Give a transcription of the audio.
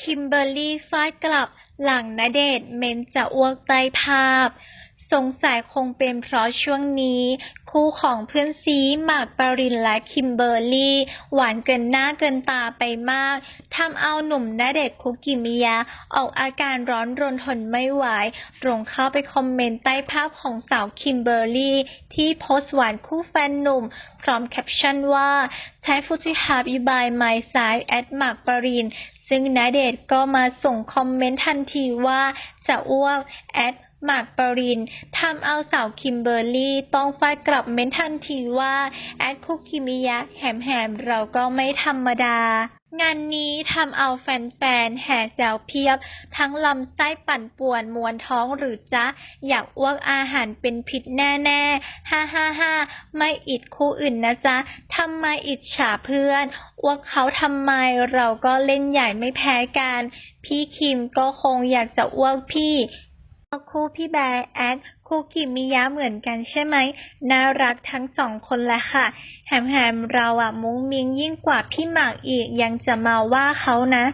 คิมเบอร์รี่ฟาดกลับหลังณเดชน์เม้นจะอ้วกใต้ภาพ สงสัยคงเป็นเพราะช่วงนี้ คู่ของเพื่อนซีหมากปรินและคิมเบอร์รี่ หวานเกินหน้าเกินตาไปมากทำเอาหนุ่มณเดชน์คุกิมิยะ ออกอาการร้อนรนทนไม่ไหวตรงเข้าไปคอมเมนต์ใต้ภาพของสาวคิมเบอร์รี่ ที่โพสต์หวานคู่แฟนหนุ่ม พร้อมแคปชั่นว่า Thankful to have you by my side at หมากปรินซึ่งณเดชน์ก็มาส่งคอมเมนต์ทันทีว่าจะอ้วกแอด หมากปรินทำเอาสาวคิมเบอร์รี่ต้องฟาดกลับเม้นทันทีว่า แอดคุกิมิยะแหมแหมๆเราก็ไม่ธรรมดา งานนี้ทำเอาแฟนๆ แห่แซวเพียบ ทั้งลำไส้ปั่นป่วนมวนท้องหรือจ๊ะ อยากอ้วกอาหารเป็นพิษแน่ๆ ฮ่าฮ่าฮ่าไม่อิดคู่อื่นนะจ๊ะทำไมอิจฉาเพื่อนอ้วกเขาทำไมเราก็เล่นใหญ่ไม่แพ้กัน พี่คิมก็คงอยากจะอ้วกพี่ คู่พี่แบร์แอดคู่กิมิยะเหมือนกันใช่ไหม น่ารักทั้งสองคนแหละค่ะแฮมแฮมเราอะมุ้งมิ้งยิ่งกว่าพี่หมากอีกยังจะมาว่าเขานะ